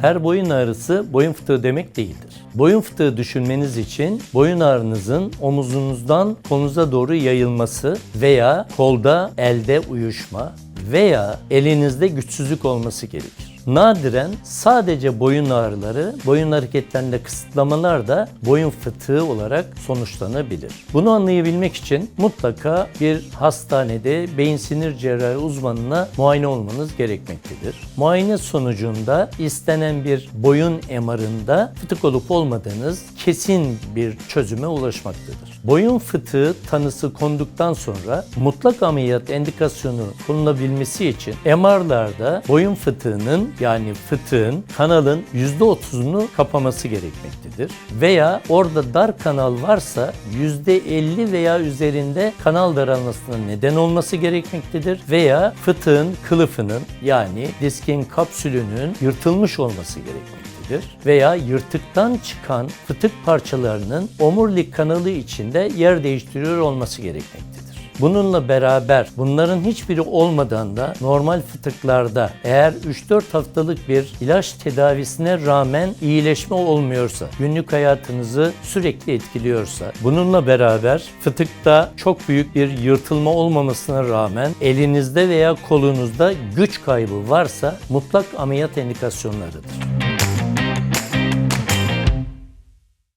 Her boyun ağrısı boyun fıtığı demek değildir. Boyun fıtığı düşünmeniz için boyun ağrınızın omuzunuzdan kolunuza doğru yayılması veya kolda elde uyuşma veya elinizde güçsüzlük olması gerekir. Nadiren sadece boyun ağrıları, boyun hareketlerinde kısıtlamalar da boyun fıtığı olarak sonuçlanabilir. Bunu anlayabilmek için mutlaka bir hastanede beyin sinir cerrahi uzmanına muayene olmanız gerekmektedir. Muayene sonucunda istenen bir boyun MR'ında fıtık olup olmadığınız kesin bir çözüme ulaşmaktadır. Boyun fıtığı tanısı konduktan sonra mutlak ameliyat endikasyonu konulabilmesi için MR'larda boyun fıtığının yani fıtığın kanalın %30'unu kapaması gerekmektedir. Veya orada dar kanal varsa %50 veya üzerinde kanal daralmasına neden olması gerekmektedir. Veya fıtığın kılıfının yani diskin kapsülünün yırtılmış olması gerekmektedir veya yırtıktan çıkan fıtık parçalarının omurilik kanalı içinde yer değiştiriyor olması gerekmektedir. Bununla beraber bunların hiçbiri olmadığında normal fıtıklarda eğer 3-4 haftalık bir ilaç tedavisine rağmen iyileşme olmuyorsa, günlük hayatınızı sürekli etkiliyorsa, bununla beraber fıtıkta çok büyük bir yırtılma olmamasına rağmen elinizde veya kolunuzda güç kaybı varsa mutlak ameliyat indikasyonlarıdır.